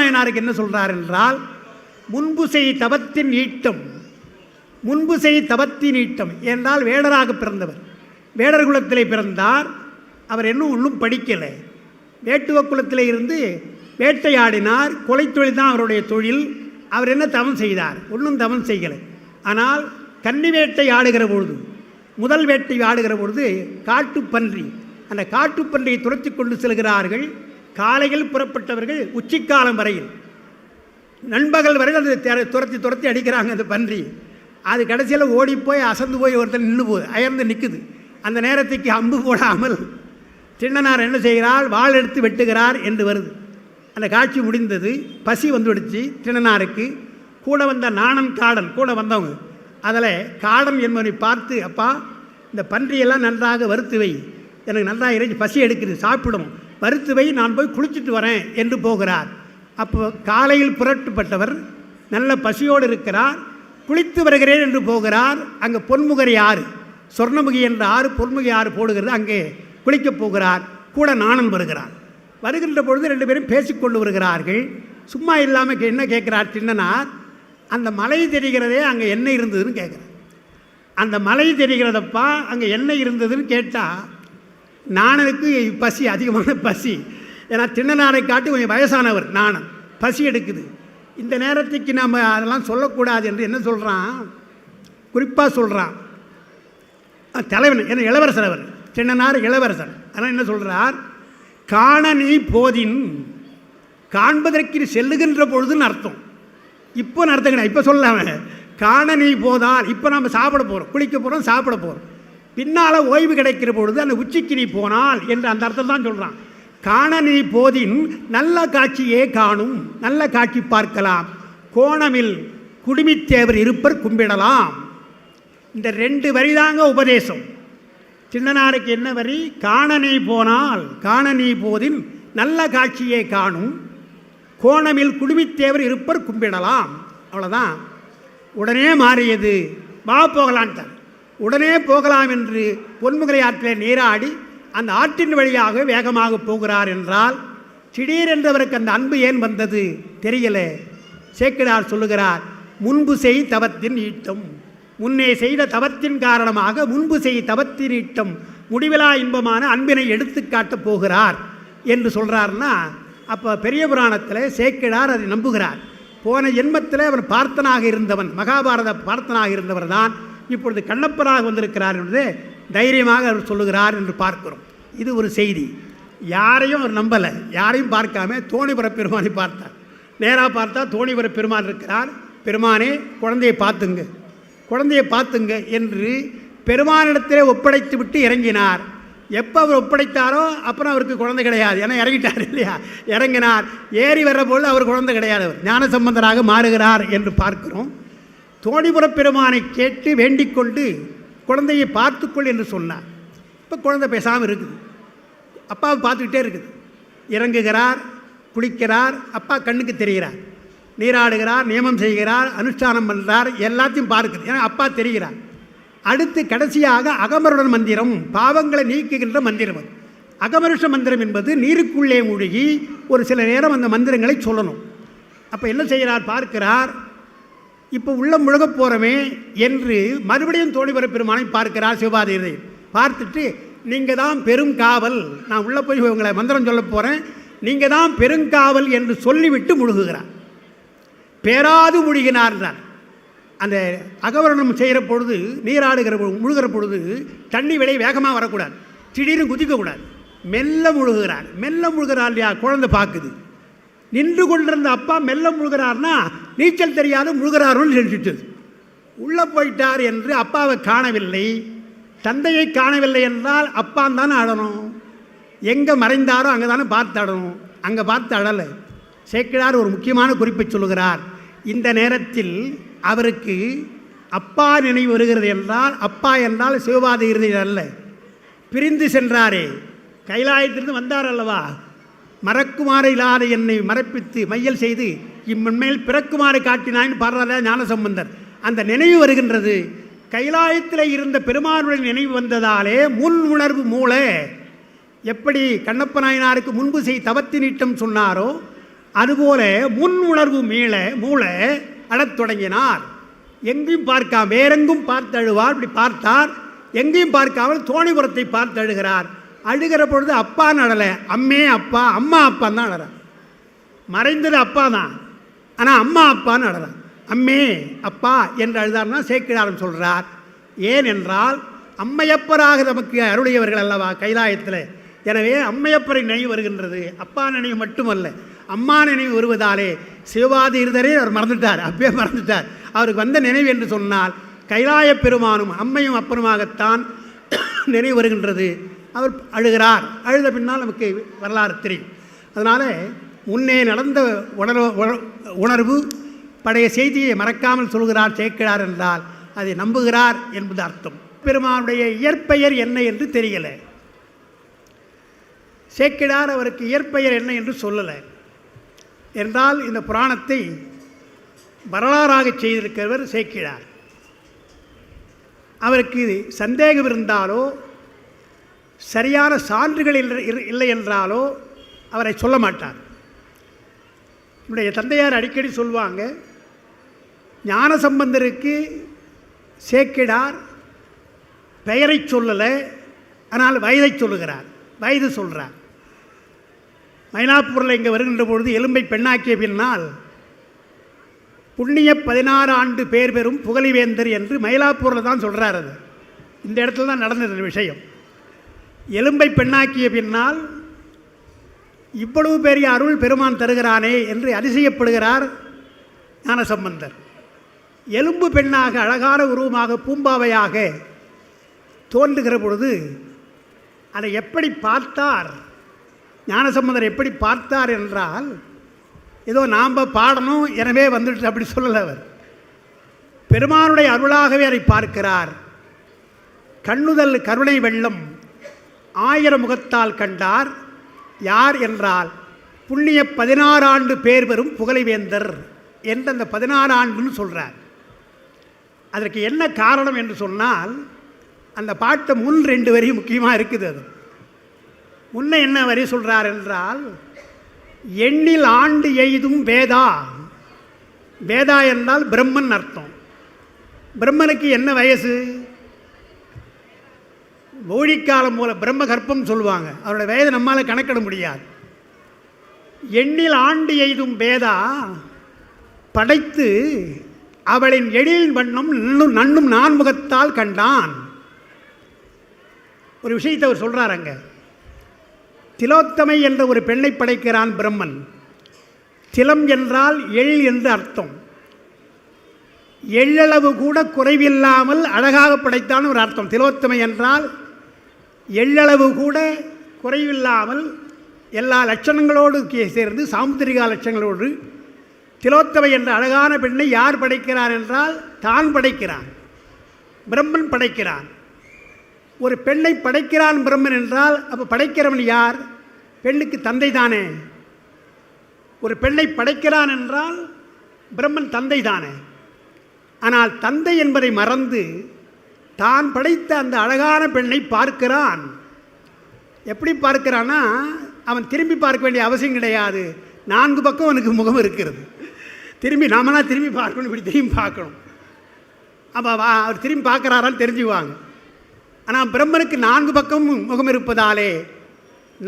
நாயனாருக்கு என்ன சொல்றார் என்றால் முன்பு செய் தவத்தின் ஈட்டம் முன்பு செய் தவத்தின் ஈட்டம் என்றால் வேடராக பிறந்தவர். வேடர் குலத்திலே பிறந்தார். அவர் இன்னும் ஒன்றும் படிக்கலை. வேட்டுவ குலத்தில் இருந்து வேட்டையாடினார். கொலைத்தொழில் தான் அவருடைய தொழில். அவர் என்ன தவம் செய்தார்? ஒன்றும் தவம் செய்யலை. ஆனால் கன்னி வேட்டை ஆடுகிற பொழுது முதல் வேட்டை ஆடுகிற பொழுது காட்டுப்பன்றி அந்த காட்டுப்பன்றியை துரத்தி கொண்டு செல்கிறார்கள். காலையில் புறப்பட்டவர்கள் உச்சிக்காலம் வரையில். நண்பகல் வரையில் அந்த துரத்தி துரத்தி அடிக்கிறாங்க அந்த பன்றி. அது கடைசியில் ஓடி போய் அசந்து போய் ஒருத்தர் நின்று போகுது அயர்ந்து நிற்குது அந்த நேரத்துக்கு அம்பு போடாமல் சின்னனார் என்ன செய்கிறார்? வாள் எடுத்து வெட்டுகிறார் என்று வருது. அந்த காட்சி முடிந்தது பசி வந்துடுச்சு சின்னனாருக்கு. கூட வந்த நாணன் காடன் கூட வந்தவங்க. அதில் காடன் என்பவனை பார்த்து அப்பா இந்த பன்றியெல்லாம் நன்றாக வறுத்து வை. எனக்கு நன்றாக இறைச்சி பசி எடுக்குது சாப்பிடும். பருத்துவை நான் போய் குளிச்சுட்டு வரேன் என்று போகிறார். அப்போ காலையில் புரட்டுப்பட்டவர் நல்ல பசியோடு இருக்கிறார். குளித்து வருகிறேன் என்று போகிறார். அங்கே பொன்முகரை ஆறு சொர்ணமுகி என்ற ஆறு பொன்முகி ஆறு போடுகிறது. அங்கே குளிக்கப் போகிறார். கூட நாணன் வருகிறார். வருகின்ற பொழுது ரெண்டு பேரும் பேசிக்கொண்டு வருகிறார்கள். சும்மா இல்லாமல் என்ன கேட்குறார் சின்னனார்? அந்த மலை தெரிகிறதே அங்கே என்ன இருந்ததுன்னு கேட்குறார். அந்த மலை தெரிகிறதப்பா அங்கே என்ன இருந்ததுன்னு கேட்டால் நாணனுக்கு பசி அதிகமான பசி. ஏன்னா சின்னனாரை காட்டி கொஞ்சம் வயசானவர் நாணன். பசி எடுக்குது. இந்த நேரத்துக்கு நம்ம அதெல்லாம் சொல்லக்கூடாது என்று என்ன சொல்கிறான் குறிப்பாக சொல்கிறான் தலைவன் என்ன இளவரசர் அவர். சின்னனார் இளவரசர். ஆனால் என்ன சொல்கிறார் காண நீ போதின். காண்பதற்கு நீ செல்லுகின்ற பொழுதுன்னு அர்த்தம். இப்போ நடத்துக்கணும் இப்போ சொல்லாம காண நீ போதால். இப்போ நம்ம சாப்பிட போகிறோம் குளிக்க போகிறோம் சாப்பிட போகிறோம் பின்னால் ஓய்வு கிடைக்கிற பொழுது அந்த உச்சிக்கு நீ போனால் என்று அந்த அர்த்தம் தான் சொல்கிறான் காண நீ போதின் நல்ல காட்சியே காணும் நல்ல காட்சி பார்க்கலாம். கோணமில் குடுமித்தேவர் இருப்பர் கும்பிடலாம். இந்த ரெண்டு வரிதாங்க உபதேசம். சின்னனாருக்கு என்ன வரி? காண நீ போனால் காண நீ போதின் நல்ல காட்சியை காணும். கோணமில் குடுமித்தேவர் இருப்பர் கும்பிடலாம். அவ்வளோதான் உடனே மாறியது. வா போகலான்ட்டார். உடனே போகலாம் என்று பொன்முகலை ஆற்றிலே நீராடி அந்த ஆற்றின் வழியாக வேகமாக போகிறார் என்றால் திடீரென்றவருக்கு அந்த அன்பு ஏன் வந்தது தெரியல. சேக்கிரார் சொல்லுகிறார் முன்பு செய் தவத்தின் ஈட்டம். முன்னே செய்த தவத்தின் காரணமாக முன்பு செய் தவத்தின் ஈட்டம். முடிவிலா இன்பமான அன்பினை எடுத்துக்காட்டப் போகிறார். என்று சொல்கிறார்னா அப்போ பெரிய புராணத்தில் சேக்கிடார் அதை நம்புகிறார். போன ஜென்மத்தில் அவர் பார்த்தனாக இருந்தவன் மகாபாரத பார்த்தனாக இருந்தவர் தான் இப்பொழுது கண்ணப்பனாக வந்திருக்கிறார் என்று தைரியமாக அவர் சொல்லுகிறார் என்று பார்க்கிறோம். இது ஒரு செய்தி. யாரையும் அவர் நம்பலை. யாரையும் பார்க்காம தோணிபுர பெருமானை பார்த்தார். நேராக பார்த்தா தோணிபுர பெருமான் இருக்கிறார். பெருமானே குழந்தையை பார்த்துங்க. குழந்தையை பார்த்துங்க என்று பெருமானிடத்திலே ஒப்படைத்து விட்டு இறங்கினார். எப்போ அவர் ஒப்படைத்தாரோ அப்புறம் அவருக்கு குழந்தை கிடையாது. ஏன்னா இறங்கிட்டார் இல்லையா? இறங்கினார். ஏறி வர்ற பொழுது அவர் குழந்தை கிடையாது. அவர் ஞான சம்பந்தராக மாறுகிறார் என்று பார்க்கிறோம். தோணிபுரப் பெருமானை கேட்டு வேண்டிக் கொண்டு குழந்தையை பார்த்துக்கொள் என்று சொன்னார். இப்போ குழந்தை பேசாமல் இருக்குது. அப்பாவை பார்த்துக்கிட்டே இருக்குது. இறங்குகிறார் குளிக்கிறார் அப்பா கண்ணுக்கு தெரிகிறார். நீராடுகிறார் நியமம் செய்கிறார் அனுஷ்டானம் பண்ணுறார் எல்லாத்தையும் பார்க்குது. ஏன்னா அப்பா தெரிகிறார். அடுத்து கடைசியாக அகமருடன் மந்திரம் பாவங்களை நீக்குகின்ற மந்திரம் அது. அகமருஷ மந்திரம் என்பது நீருக்குள்ளே மூழ்கி ஒரு சில நேரம் அந்த மந்திரங்களை சொல்லணும். அப்போ என்ன செய்கிறார்? பார்க்கிறார் இப்போ உள்ள முழுக போகிறோமே என்று மறுபடியும் தோணிவர பெருமானை பார்க்கிறார் சிவபாதேவி பார்த்துட்டு நீங்கள் தான் பெருங்காவல். நான் உள்ளே போய் உங்களை மந்திரம் சொல்ல போகிறேன் நீங்கள் தான் பெருங்காவல் என்று சொல்லிவிட்டு முழுகுகிறார். பேராது முழுகினார்ன்றார் அந்த அகவரணம் செய்கிற பொழுது நீராடுகிற முழுகிற பொழுது தண்ணி விலை வேகமாக வரக்கூடாது. திடீர்னு குதிக்கக்கூடாது மெல்ல முழுகிறார் மெல்ல முழுகிறார் இல்லையா? குழந்தை பார்க்குது நின்று கொண்டிருந்த அப்பா மெல்ல முழுகிறார்னா நீச்சல் தெரியாத முழுகிறார்கள் நினைச்சிட்டது உள்ளே போயிட்டார் என்று அப்பாவை காணவில்லை. தந்தையை காணவில்லை என்றால் அப்பான் தானே அழணும் எங்கே மறைந்தாரோ அங்கே தானே பார்த்து அடணும் அங்கே பார்த்து அழலை. சேக்கிழார் ஒரு முக்கியமான குறிப்பை சொல்லுகிறார். இந்த நேரத்தில் அவருக்கு அப்பா நினைவு வருகிறது என்றால் அப்பா என்றால் சிவபாத இறுதி அல்ல. பிரிந்து சென்றாரே. கைலாயத்திலிருந்து வந்தார் அல்லவா? மறக்குமாறு இல்லாத என்னை மறப்பித்து மையல் செய்து இம்மென்மையில் பிறக்குமாறு காட்டினான்னு பாடுறாரா ஞானசம்பந்தர். அந்த நினைவு வருகின்றது. கைலாயத்தில் இருந்த பெருமானுடைய நினைவு வந்ததாலே முன் உணர்வு மூளை எப்படி கண்ணப்ப நாயனாருக்கு முன்பு செய் தவத்தினிட்டம் சொன்னாரோ அதுபோல முன் உணர்வு மீள மூளை அழத் தொடங்கினார். எங்கேயும் பார்க்காம வேறெங்கும் பார்த்து அழுவார் இப்படி பார்த்தார். எங்கேயும் பார்க்காமல் தோணிபுரத்தை பார்த்து அழுகிறார் அழுகிற பொழுது அப்பான்னு நடலை. அம்மே அப்பா அம்மா அப்பான்னு தான் அழறார் மறைந்தது அப்பா தான். ஆனால் அம்மா அப்பான்னு அழுதான் அம்மே அப்பா என்று அழுதார்னா சேக்கிழாரம் சொல்கிறார் ஏன் என்றால் அம்மையப்பராக நமக்கு அருளியவர்கள் அல்லவா கைலாயத்தில்? எனவே அம்மையப்பரை நினைவு வருகின்றது. அப்பா நினைவு மட்டுமல்ல அம்மா நினைவு வருவதாலே சிவபாதி இருதரே அவர் மறந்துட்டார் அப்பயே மறந்துட்டார். அவருக்கு வந்த நினைவு என்று சொன்னால் கைலாய பெருமானும் அம்மையும் அப்பனுமாகத்தான் நினைவு வருகின்றது. அவர் அழுகிறார். அழுத பின்னால் நமக்கு வரலாறு தெரியும். அதனால் உன்னே நடந்த உணர்வு உண- உணர்வு பழைய செய்தியை மறக்காமல் சொல்கிறார் சேர்க்கிறார் என்றால் அதை நம்புகிறார் என்பது அர்த்தம். பெருமானுடைய இயற்பெயர் என்ன என்று தெரியலை. சேக்கிடார் அவருக்கு இயற்பெயர் என்ன என்று சொல்லலை. என்றால் இந்த புராணத்தை வரலாறாக செய்திருக்கிறவர் சேக்கிடார். அவருக்கு சந்தேகம் இருந்தாலோ சரியான சான்றுகள் இல்லை என்றாலோ அவரை சொல்ல மாட்டார். என்னுடைய தந்தையார் அடிக்கடி சொல்லுவாங்க ஞானசம்பந்தருக்கு சேக்கிடார் பெயரை சொல்லலை ஆனால் வயதை சொல்லுகிறார் வயது சொல்கிறார் மயிலாப்பூரில் இங்கே வருகின்ற பொழுது எலும்பை பெண்ணாக்கிய பின்னால் புண்ணிய பதினாறு ஆண்டு பேர் பெறும் புகழிவேந்தர் என்று மயிலாப்பூரில் தான் சொல்கிறார் அது. இந்த இடத்துல தான் நடந்தது விஷயம். எலும்பை பெண்ணாக்கிய பின்னால் இவ்வளவு பெரிய அருள் பெருமான் தருகிறானே என்று அதிசயப்படுகிறார் ஞானசம்பந்தர். எலும்பு பெண்ணாக அழகான உருவமாக பூம்பாவையாக தோன்றுகிற பொழுது அதை எப்படி பார்த்தார்? ஞானசம்பந்தர் எப்படி பார்த்தார் என்றால் ஏதோ நாம் பாடணும் எனவே வந்துட்டு அப்படி சொல்லலை அவர். பெருமானுடைய அருளாகவே அதை பார்க்கிறார். கண்ணுதல் கருணை வெள்ளம் ஆயிரம் முகத்தால் கண்டார். யார் என்றால் புண்ணிய பதினாறு ஆண்டு பேர் பெறும் புகழைவேந்தர் என்று அந்த பதினாறு ஆண்டுன்னு சொல்கிறார் அதற்கு என்ன காரணம் என்று சொன்னால் அந்த பாட்டை முன் ரெண்டு வரி முக்கியமாக இருக்குது அது. முன்ன என்ன வரி சொல்கிறார் என்றால் எண்ணில் ஆண்டு எய்தும் வேதா. வேதா என்றால் பிரம்மன் அர்த்தம். பிரம்மனுக்கு என்ன வயசு? மௌழிக்காலம் போல பிரம்ம கற்பம் சொல்லுவாங்க. அவரோட வயது நம்மால் கணக்கிட முடியாது. எண்ணில் ஆண்டு எய்தும் பேதா படைத்து அவளின் எழிலின் வண்ணம் நன்னும் நன்னும் நான்முகத்தால் கண்டான். ஒரு விஷயத்தை அவர் சொல்கிறார் அங்கே. திலோத்தமை என்ற ஒரு பெண்ணை படைக்கிறான் பிரம்மன். திலம் என்றால் எள் என்று அர்த்தம். எள்ளளவு கூட குறைவில்லாமல் அழகாக படைத்தான் ஒரு அர்த்தம். திலோத்தமை என்றால் எள்ளளவு கூட குறைவில்லாமல் எல்லா லட்சணங்களோடு கே- சேர்ந்து சாமுத்திரிகா லட்சங்களோடு திலோத்தமை என்ற அழகான பெண்ணை யார் படைக்கிறார் என்றால் தான் படைக்கிறான். பிரம்மன் படைக்கிறான். ஒரு பெண்ணை படைக்கிறான் பிரம்மன் என்றால் அப்போ படைக்கிறவன் யார்? பெண்ணுக்கு தந்தை தானே. ஒரு பெண்ணை படைக்கிறான் என்றால் பிரம்மன் தந்தை தானே. ஆனால் தந்தை என்பதை மறந்து தான் படைத்த அந்த அழகான பெண்ணை பார்க்கிறான். எப்படி பார்க்கிறான்னா அவன் திரும்பி பார்க்க வேண்டிய அவசியம் கிடையாது. நான்கு பக்கம் அவனுக்கு முகம் இருக்கிறது. திரும்பி நாமனா திரும்பி பார்க்கணும் இப்படி திரும்பி பார்க்கணும். அப்போ அவர் திரும்பி பார்க்குறாரான்னு தெரிஞ்சுக்குவாங்க. ஆனால் பிரம்மனுக்கு நான்கு பக்கமும் முகம் இருப்பதாலே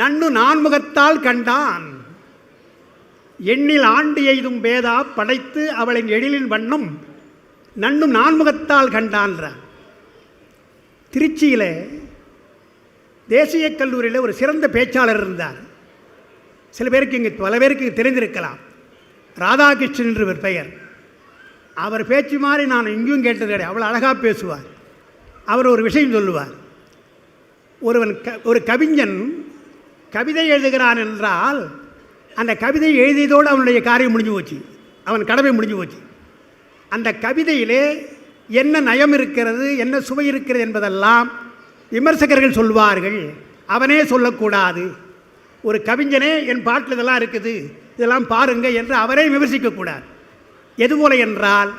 நன்னு நான்முகத்தால் கண்டான். எண்ணில் ஆண்டு எய்தும் பேதா படைத்து அவளின் எழிலின் வண்ணம் நன்னும் நான்முகத்தால் கண்டான்றான். திருச்சியில் தேசிய கல்லூரியில் ஒரு சிறந்த பேச்சாளர் இருந்தார். சில பேருக்கு இங்கே பல பேருக்கு தெரிந்திருக்கலாம். ராதாகிருஷ்ணன் என்று பெயர். அவர் பேச்சு மாதிரி நான் எங்கேயும் கேட்டது கிடையாது. அவ்வளோ அழகாக பேசுவார். அவர் ஒரு விஷயம் சொல்லுவார். ஒருவன் க ஒரு கவிஞன் கவிதை எழுதுகிறான் என்றால் அந்த கவிதை எழுதியதோடு அவனுடைய காரியம் முடிஞ்சு போச்சு. அவன் கடமை முடிஞ்சு போச்சு. அந்த கவிதையிலே என்ன நயம் இருக்கிறது என்ன சுவை இருக்கிறது என்பதெல்லாம் விமர்சகர்கள் சொல்வார்கள். அவனே சொல்லக்கூடாது. ஒரு கவிஞனே என் பாட்டில் இதெல்லாம் இருக்குது இதெல்லாம் பாருங்க என்று அவரே விமர்சிக்கக்கூடாது. எதுபோல என்றால்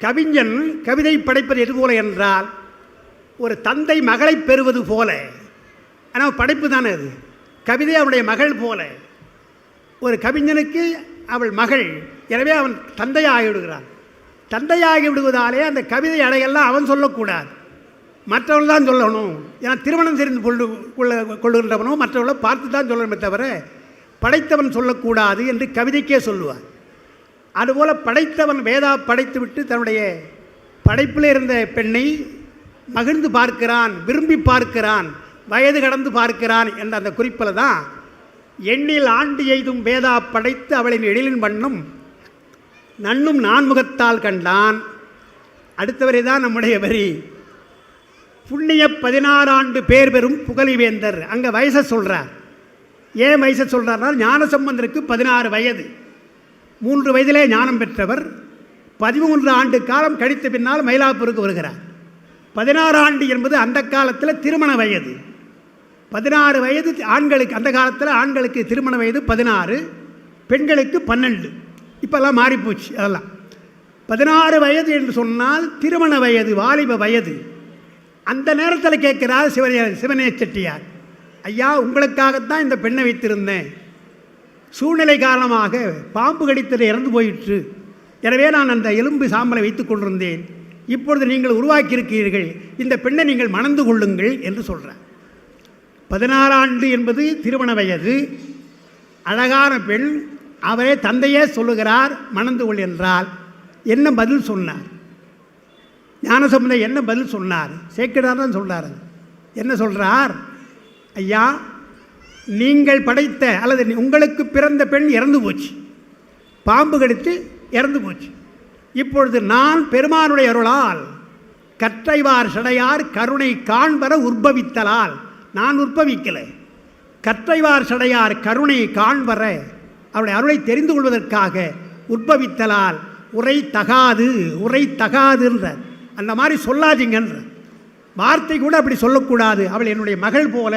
கவிஞன் கவிதை படைப்பது எதுபோல என்றால் ஒரு தந்தை மகளை பெறுவது போல. ஆனால் படைப்பு தானே அது. கவிதை அவனுடைய மகள் போல. ஒரு கவிஞனுக்கு அவள் மகள் எனவே அவன் தந்தையாகி விடுகிறான் தந்தையாகி விடுவதாலே அந்த கவிதை அடையெல்லாம் அவன் சொல்லக்கூடாது. மற்றவர்கள் தான் சொல்லணும். ஏன்னா திருமணம் தெரிந்து கொண்டு கொள்ள கொள்ளுகின்றவனோ மற்றவர்களை பார்த்து தான் சொல்லணுமே தவிர படைத்தவன் சொல்லக்கூடாது என்று கவிதைக்கே சொல்லுவார். அதுபோல் படைத்தவன் வேதா படைத்துவிட்டு தன்னுடைய படைப்பில் இருந்த பெண்ணை மகிழ்ந்து பார்க்கிறான் விரும்பி பார்க்கிறான் வயது கடந்து பார்க்கிறான் என்ற அந்த குறிப்பில் தான் எண்ணில் ஆண்டு எய்தும் வேதா படைத்து அவளின் எழிலின் வண்ணம் நன்னும் நான்முகத்தால் கண்டான். அடுத்தவரை தான் நம்முடைய வரி. புண்ணிய பதினாறாண்டு பேர் பெறும் புகழிவேந்தர். அங்கே வயசை சொல்கிறார் ஏன் வயசை சொல்கிறார்னா ஞானசம்பந்தருக்கு பதினாறு வயது. மூன்று வயதிலே ஞானம் பெற்றவர். பதிமூன்று ஆண்டு காலம் கழித்த பின்னால் மயிலாப்பூருக்கு வருகிறார். பதினாறு ஆண்டு என்பது அந்த காலத்தில் திருமண வயது. பதினாறு வயது ஆண்களுக்கு அந்த காலத்தில் ஆண்களுக்கு திருமண வயது பதினாறு பெண்களுக்கு பன்னெண்டு. இப்போல்லாம் மாறிப்போச்சு அதெல்லாம். பதினாறு வயது என்று சொன்னால் திருமண வயது வாலிப வயது. அந்த நேரத்தில் கேட்கிறார் சிவனே சிவனே செட்டியார் ஐயா உங்களுக்காகத்தான் இந்த பெண்ணை வைத்திருந்தேன். சூழ்நிலை காரணமாக பாம்பு கடித்தது இறந்து போயிற்று. எனவே நான் அந்த எலும்பு சாம்பலை வைத்துக் கொண்டிருந்தேன். இப்பொழுது நீங்கள் உருவாக்கியிருக்கிறீர்கள். இந்த பெண்ணை நீங்கள் மணந்து கொள்ளுங்கள் என்று சொல்கிறார் பதினாறாண்டு என்பது திருமண வயது. அழகான பெண் அவரே தந்தையே சொல்லுகிறார் மணந்து கொள் என்றால் என்ன பதில் சொன்னார்? ஞானசம்பந்தர் என்ன பதில் சொன்னார்? சேக்கிடார் தான் சொல்கிறார் என்ன சொல்கிறார் ஐயா நீங்கள் படைத்த அல்லது உங்களுக்கு பிறந்த பெண் இறந்து போச்சு. பாம்பு கடித்து இறந்து போச்சு. இப்பொழுது நான் பெருமானுடைய அருளால் கற்றைவார் சடையார் கருணை காண்பர உற்பவித்தலால் நான் உற்பவிக்கலை. கற்றைவார் சடையார் கருணை காண்பற அவருடைய அருளை தெரிந்து கொள்வதற்காக உற்பவித்தலால் உரை தகாது உரை தகாதுன்ற அந்த மாதிரி சொல்லாதீங்கன்ற. வார்த்தை கூட அப்படி சொல்லக்கூடாது. அவள் என்னுடைய மகள் போல